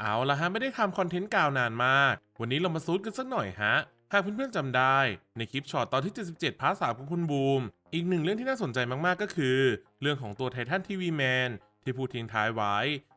เอาละฮะไม่ได้ทำคอนเทนต์กาวนานมาก วันนี้เรามาซูดกันสักหน่อยฮะ หากเพื่อนๆจำได้ ในคลิปช็อตตอนที่ 77 พาร์ทสามของคุณบูม อีกหนึ่งเรื่องที่น่าสนใจมากๆก็คือ เรื่องของตัวไททันทีวีแมนที่พูดทิ้งท้ายไว้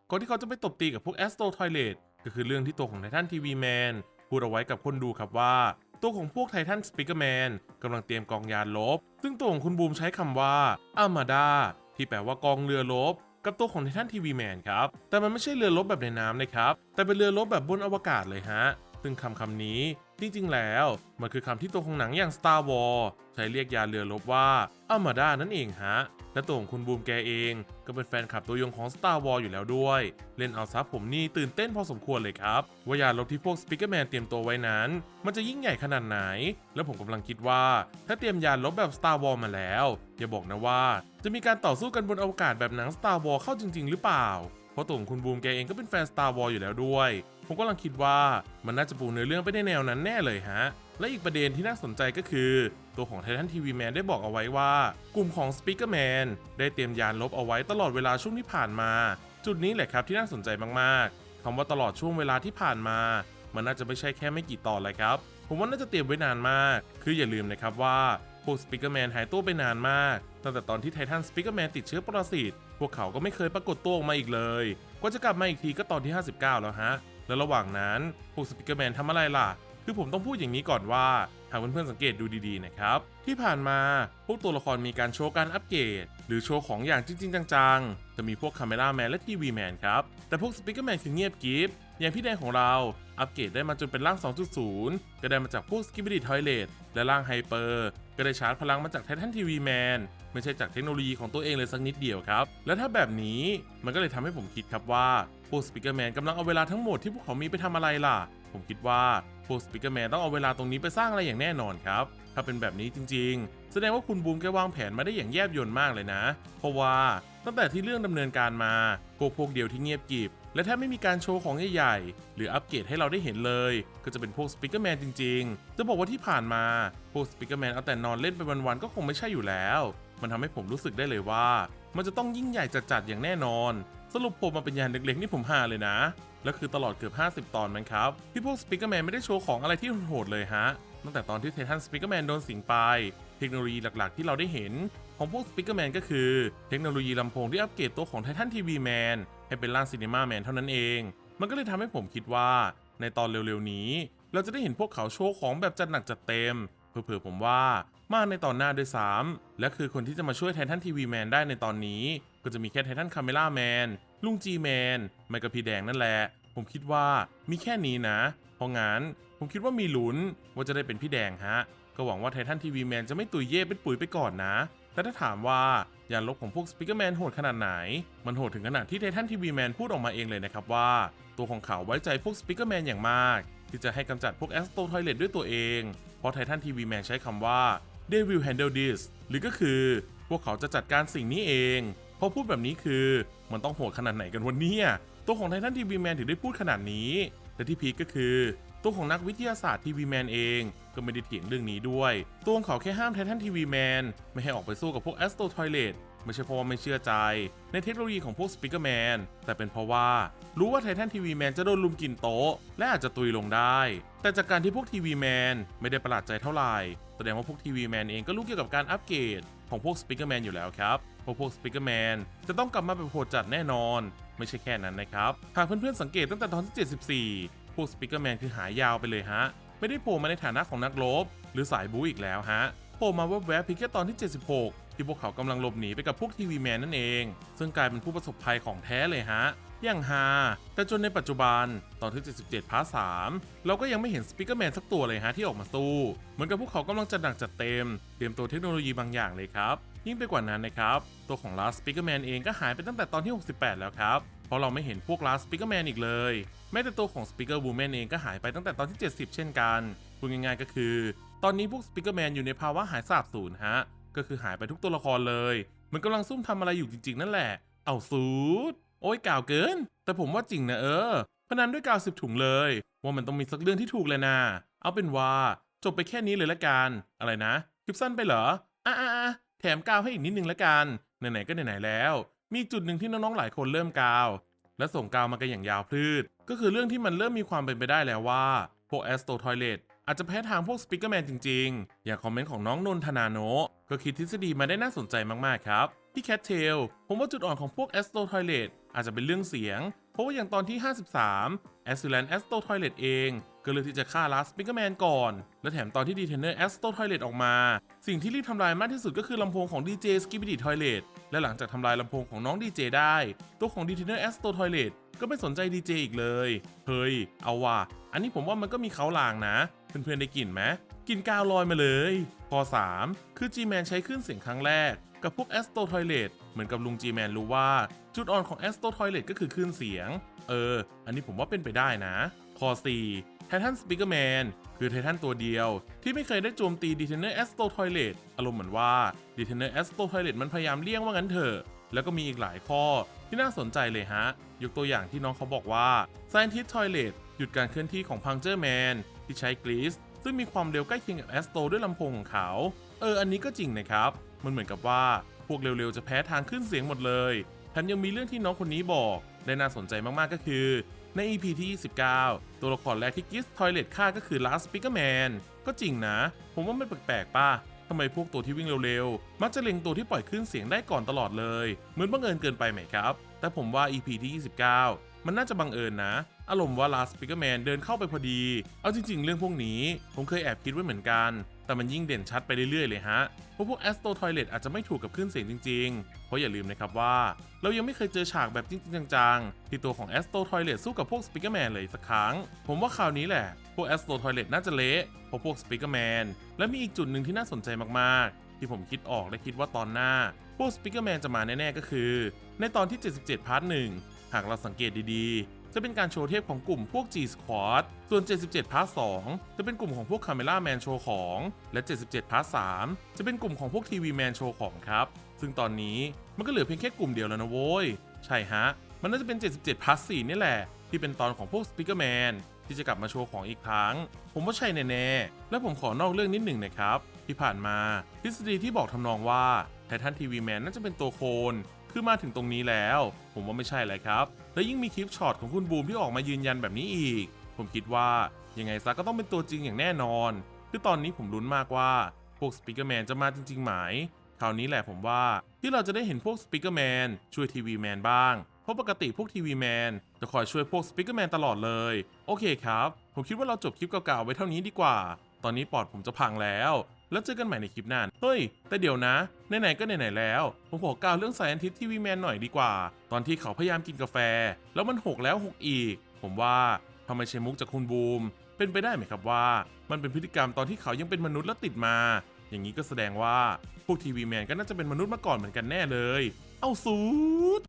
ก่อนที่เขาจะไปตบตีกับพวกแอสโตรทอยเลตก็คือเรื่องที่ตัวของไททันทีวีแมนพูดเอาไว้กับคนดูครับว่า ตัวของพวกไททันสปิเกอร์แมนกำลังเตรียมกองยานลบ ซึ่งตัวของคุณบูมใช้คำว่าอามาดาที่แปลว่ากองเรือลบ กับตัวของไททันทีวีแมนครับ แต่มันไม่ใช่เรือรบแบบในน้ำนะครับ แต่เป็นเรือรบแบบบนอวกาศเลยฮะ ซึ่งคำคำนี้จริงๆ แล้ว มันคือคำที่ตัวของหนังอย่าง Star Wars ใช้เรียกยานเรือรบว่าอามาดานั่นเองฮะ และตัวของคุณบูมแกเอง ก็เป็นแฟนคลับตัวยงของ Star Wars อยู่แล้วด้วย เล่นเอาซับผมนี่ตื่นเต้นพอสมควรเลยครับ ว่ายานรบที่พวกสปิเกอร์แมนเตรียมตัวไว้นั้น มันจะยิ่งใหญ่ขนาดไหน แล้วผมกำลังคิดว่า ถ้าเตรียมยานรบแบบ Star Wars มาแล้ว อย่าบอกนะว่า จะมีการต่อสู้กันบนอวกาศแบบหนัง Star Wars เข้าจริง ๆ หรือเปล่าเพราะตัวของคุณบูมแกเองก็เป็นแฟน Star Wars อยู่แล้วด้วย ผมก็กำลังคิดว่ามันน่าจะปูเนื้อเรื่องไปในแนวนั้นแน่เลยฮะ และอีกประเด็นที่น่าสนใจก็คือ ตัวของไททันทีวีแมนได้บอกเอาไว้ว่า กลุ่มของสปิเกอร์แมนได้เตรียมยานลบเอาไว้ตลอดเวลาช่วงที่ผ่านมา จุดนี้แหละครับที่น่าสนใจมากๆคำว่าตลอดช่วงเวลาที่ผ่านมา มันน่าจะไม่ใช่แค่ไม่กี่ตอนเลยครับ ผมว่าน่าจะเตรียมไว้นานมาก คืออย่าลืมนะครับว่าพวกสปิเกอร์แมนหายตัวไปนานมากตั้งแต่ตอนที่ไททันสปิเกอร์แมนติดเชื้อปรสิตพวกเขาก็ไม่เคยปรากฏตัวออกมาอีกเลยกว่าจะกลับมาอีกทีก็ตอนที่ 59 แล้วฮะ แล้วระหว่างนั้นพวกสปิเกอร์แมนทำอะไรล่ะ คือผมต้องพูดอย่างนี้ก่อนว่าหากเพื่อนๆสังเกตดูดีๆนะครับ ที่ผ่านมาพวกตัวละครมีการโชว์การอัปเกรดหรือโชว์ของอย่างจริง ๆ จังๆ จะมีพวกคาเมราแมนและทีวีแมนครับ แต่พวกสปิเกอร์แมนคือเงียบกิฟอย่างพี่แดงของเรา อัปเกรดได้มาจนเป็นร่าง 2.0 ก็ได้มาจากพวกสกิบบิ y ทอยเลตและร่างไฮเปอร์ก็ได้ชาร์จพลังมาจากไททันทีวีแมนไม่ใช่จากเทคโนโลยีของตัวเองเลยสักนิดเดียวครับ และถ้าแบบนี้มันก็เลยทำให้ผมคิดครับว่าพวกสปิเกอร์แมนกำลังเอาเวลาทั้งหมดที่พวกเขามีไปทำอะไรล่ะ ผมคิดว่า พวกสปิเกอร์แมนต้องเอาเวลาตรงนี้ไปสร้างอะไรอย่างแน่นอนครับ ถ้าเป็นแบบนี้จริง ๆ แสดงว่าคุณบูมแกวางแผนมาได้อย่างแยบยลมากเลยนะ เพราะว่าตั้งแต่ที่เรื่องดำเนินการมาพวกพวกเดียวที่เงียบกริบและแทบไม่มีการโชว์ของใหญ่ๆ หรืออัปเกรดให้เราได้เห็นเลย ก็จะเป็นพวกสปิเกอร์แมนจริงๆ จะบอกว่าที่ผ่านมา พวกสปิเกอร์แมนเอาแต่นอนเล่นไปวันๆ ก็คงไม่ใช่อยู่แล้ว มันทำให้ผมรู้สึกได้เลยว่า มันจะต้องยิ่งใหญ่จัดๆ อย่างแน่นอน สรุปผมมาเป็นยานเล็กๆนี่ผมฮาเลยนะ แล้วคือตลอดเกือบ 50 ตอนมันครับ ที่พวกสปิเกอร์แมนไม่ได้โชว์ของอะไรที่โหดเลยฮะ ตั้งแต่ตอนที่ไททันสปิเกอร์แมนโดนสิงไป เทคโนโลยีหลักๆ ที่เราได้เห็น ของพวกสปิเกอร์แมนก็คือ เทคโนโลยีลำโพงที่อัปเกรดตัวของไททันทีวีแมนให้เป็นร่างซีนีมาแมนเท่านั้นเอง มันก็เลยทำให้ผมคิดว่า ในตอนเร็วๆนี้ เราจะได้เห็นพวกเขาโชว์ของแบบจัดหนักจัดเต็มเผื่อๆผมว่ามากในตอนหน้าด้วยซ้ำและคือคนที่จะมาช่วยไททันทีวีแมนได้ในตอนนี้ ก็จะมีแค่ไททันคาเมล่าแมนลุงจีแมนไมกับพี่แดงนั่นแหละ ผมคิดว่ามีแค่นี้นะ เพราะงั้นผมคิดว่ามีลุ้นว่าจะได้เป็นพี่แดงฮะ ก็หวังว่าไททันทีวีแมนจะไม่ตุยเย่เป็นปุ๋ยไปก่อนนะ แต่ถ้าถามว่ายานลบของพวกสปิเกอร์แมนโหดขนาดไหน มันโหดถึงขนาดที่ไททันทีวีแมนพูดออกมาเองเลยนะครับว่า ตัวของเขาไว้ใจพวกสปิเกอร์แมนอย่างมาก ที่จะให้กำจัดพวกแอสโตทอยเลตด้วยตัวเอง เพราะไททันทีวีแมนใช้คำว่า they will handle this หรือก็คือ พวกเขาจะจัดการสิ่งนี้เอง พอพูดแบบนี้คือมันต้องโหดขนาดไหนกันวันนี้ตัวของไททันทีวีแมนถึงได้พูดขนาดนี้ และที่พีคก็คือตัวของนักวิทยาศาสตร์ทีวีแมนเองก็ไม่ได้เถียงเรื่องนี้ด้วย ตัวของเขาแค่ห้ามไททันทีวีแมนไม่ให้ออกไปสู้กับพวกแอสโตรทอยเลตไม่ใช่เพราะว่าไม่เชื่อใจ ในเทคโนโลยีของพวกสปิเกอร์แมนแต่เป็นเพราะว่ารู้ว่าไททันทีวีแมนจะโดนลุมกินโต๊ะ และอาจจะตุยลงได้ แต่จากการที่พวกทีวีแมนไม่ได้ประหลาดใจเท่าไหร่แสดงว่าพวกทีวีแมนเองก็รู้เกี่ยวกับการอัปเกรดของพวกสปิเกอร์แมนอยู่แล้วครับ ราะพวกสปิเกอร์แมนจะต้องกลับมาแบบโหดจัดแน่นอน ไม่ใช่แค่นั้นนะครับ หากเพื่อนๆสังเกตตั้งแต่ตอนที่ 74 พวกสปิเกอร์แมนคือหายาวไปเลยฮะ ไม่ได้โผล่มาในฐานะของนักรบหรือสายบู๊อีกแล้วฮะโผล่มาแวบๆเพียงแค่ตอนที่ 76 ที่พวกเขากำลังหลบหนีไปกับพวกทีวีแมนนั่นเอง ซึ่งกลายเป็นผู้ประสบภัยของแท้เลยฮะ อย่างฮาแต่จนในปัจจุบันตอนที่ 77พาร์ท3เราก็ยังไม่เห็นสปิเกอร์แมนสักตัวเลยฮะที่ออกมาสู้ เหมือนกับพวกเขากำลังจัดหนักจัดเต็ม เตรียมตัวเทคโนโลยีบางอย่างเลยครับ ยิ่งไปกว่านั้นนะครับ ตัวของ Last Speaker Man เองก็หายไปตั้งแต่ตอนที่ 68 แล้วครับเพราะเราไม่เห็นพวก Last Speaker Man อีกเลย แม้แต่ตัวของ Speaker Woman เองก็หายไปตั้งแต่ตอนที่ 70 เช่นกันพูดง่ายๆก็คือ ตอนนี้พวก Speaker Man อยู่ในภาวะหายสาบสูญฮะก็คือหายไปทุกตัวละครเลย มันกำลังซุ่มทำอะไรอยู่จริงๆ นั่นแหละ เอาสูด โอ้ยกล่าวเกิน แต่ผมว่าจริงนะเออพนันด้วยกาวสิบถุงเลย ว่ามันต้องมีสักเรื่องที่ถูกเลยนะ เอาเป็นว่า จบไปแค่นี้เลยละกัน อะไรนะคลิปสั้นไปเหรออะอะอะแถมกาวให้อีกนิดนึงละกัน ไหนๆก็ไหนๆแล้ว มีจุดหนึ่งที่น้องๆหลายคนเริ่มกาว และส่งกาวมากันอย่างยาวพลืดก็คือเรื่องที่มันเริ่มมีความเป็นไปได้แล้วว่าพวกแอสโตทอยเลตอาจจะแพ้ทางพวกสปิเกอร์แมนจริงๆ อย่างคอมเมนต์ของน้องนนทนาโนก็คิดทฤษฎีมาได้น่าสนใจมากๆครับ ที่แคทเทลผมว่าจุดอ่อนของพวกแอสโตทอยเลตอาจจะเป็นเรื่องเสียง เพราะว่าอย่างตอนที่ 53แอสซิแลนแอสโตทอยเลตเอง ก็เลือกที่จะฆ่าลาสปิเกอร์แมนก่อน และแถมตอนที่ดีเทนเนอร์แอสโตทอยเลตออกมา สิ่งที่รีบทำลายมากที่สุดก็คือลำโพงของ DJ s k i b b i d y Toilet และหลังจากทำลายลำโพงของน้อง DJ ได้ ตัวของ d t e n e r a s t o Toilet ก็ไม่สนใจ DJ อีกเลย เฮ้ย เอาว่ะ อันนี้ผมว่ามันก็มีเขาลางนะ เพื่อนๆได้กลิ่นไหมกลิ่นกาวลอยมาเลย ข้อ 3 คือ G-Man ใช้ขึ้นเสียงครั้งแรก กับพวก Astro Toilet เหมือนกับลุง G-Man รู้ว่า จุดอ่อนของ Astro Toilet ก็คือคลื่นเสียง เออ อันนี้ผมว่าเป็นไปได้นะ ข้อ4ไททันสปีกเกอร์แมนคือไททันตัวเดียว ที่ไม่เคยได้โจมตีดีเทนเนอร์แอสโตทอยเลตอารมณ์เหมือนว่าดีเทนเนอร์แอสโตทอยเลตมันพยายามเลี่ยงว่างั้นเถอะ แล้วก็มีอีกหลายข้อที่น่าสนใจเลยฮะ ยกตัวอย่างที่น้องเขาบอกว่า Scientist Toilet หยุดการเคลื่อนที่ของ Puncture Man ที่ใช้กรีซซึ่งมีความเร็วใกล้เคียงกับแอสโตด้วยลำโพงของเขา เออ อันนี้ก็จริงนะครับ มันเหมือนกับว่าพวกเร็วๆจะแพ้ทางขึ้นเสียงหมดเลยแถมยังมีเรื่องที่น้องคนนี้บอก ได้น่าสนใจมากๆก็คือ ใน EP ที่ 29 ตัวละครแรกที่กิสทอยเลตฆ่าก็คือ Last Speaker Man ก็จริงนะ ผมว่าไม่แปลกๆป่ะทำไมพวกตัวที่วิ่งเร็วๆ มักจะเล็งตัวที่ปล่อยขึ้นเสียงได้ก่อนตลอดเลย เหมือนบังเอิญเกินไปไหมครับ แต่ผมว่า EP ที่ 29 มันน่าจะบังเอิญนะ อารมณ์ว่า Last Speaker Man เดินเข้าไปพอดี เอาจริงๆ เรื่องพวกนี้ ผมเคยแอบคิดไว้เหมือนกัน แต่มันยิ่งเด่นชัดไปเรื่อยๆเลยฮะเพราะพวก Astro Toilet อาจจะไม่ถูกกับคลื่นเสียงจริงๆ เพราะอย่าลืมนะครับว่า เรายังไม่เคยเจอฉากแบบจริงๆ จังๆ ที่ตัวของ Astro Toilet สู้กับพวก Speaker Man เลยสักครั้ง ผมว่าคราวนี้แหละ พวก Astro Toilet น่าจะเละเพราะพวก Speaker Man และมีอีกจุดหนึ่งที่น่าสนใจมากๆ ที่ผมคิดออกและคิดว่าตอนหน้า พวก Speaker Man จะมาแน่ๆก็คือ ในตอนที่ 77 พาร์ทหนึ่งหากเราสังเกตดีๆ จะเป็นการโชว์เทพของกลุ่มพวก G Squad ส่วน 77 พาร์ท 2 จะเป็นกลุ่มของพวก Camera Man โชว์ของ และ 77 พาร์ท 3 จะเป็นกลุ่มของพวก TV Man โชว์ของครับ ซึ่งตอนนี้มันก็เหลือเพียงแค่กลุ่มเดียวแล้วนะโว้ย ใช่ฮะ มันน่าจะเป็น 77 พาร์ท 4 นี่แหละ ที่เป็นตอนของพวก Speaker Man ที่จะกลับมาโชว์ของอีกครั้ง ผมว่าใช่แน่ๆ และผมขอนอกเรื่องนิดหนึ่งนะครับ ที่ผ่านมาทฤษฎีที่บอกทำนองว่าไททันทีวีแมนน่าจะเป็นตัวโคลน คือมาถึงตรงนี้แล้ว ผมว่าไม่ใช่เลยครับ และยิ่งมีคลิปช็อตของคุณบูมที่ออกมายืนยันแบบนี้อีก ผมคิดว่ายังไงซะก็ต้องเป็นตัวจริงอย่างแน่นอน คือตอนนี้ผมลุ้นมากว่าพวกสปีกเกอร์แมนจะมาจริงๆไหมคราวนี้แหละผมว่าที่เราจะได้เห็นพวกสปีกเกอร์แมนช่วยทีวีแมนบ้าง เพราะปกติพวกทีวีแมนจะคอยช่วยพวกสปีกเกอร์แมนตลอดเลย โอเคครับ ผมคิดว่าเราจบคลิปเก่าๆไว้เท่านี้ดีกว่า ตอนนี้ปอดผมจะพังแล้ว แล้วเจอกันใหม่ในคลิปหน้า เฮ้ย แต่เดี๋ยวนะ ไหนๆก็ไหนๆแล้ว ผมขอกล่าวเรื่องสายอันทิตทีวีแมนหน่อยดีกว่า ตอนที่เขาพยายามกินกาแฟ แล้วมันหกแล้วหกอีก ผมว่าทำไมใช้มุกจากคุณบูม เป็นไปได้ไหมครับว่า มันเป็นพฤติกรรมตอนที่เขายังเป็นมนุษย์แล้วติดมา อย่างนี้ก็แสดงว่าพวกทีวีแมนก็น่าจะเป็นมนุษย์มาก่อนเหมือนกันแน่เลย เอาสูด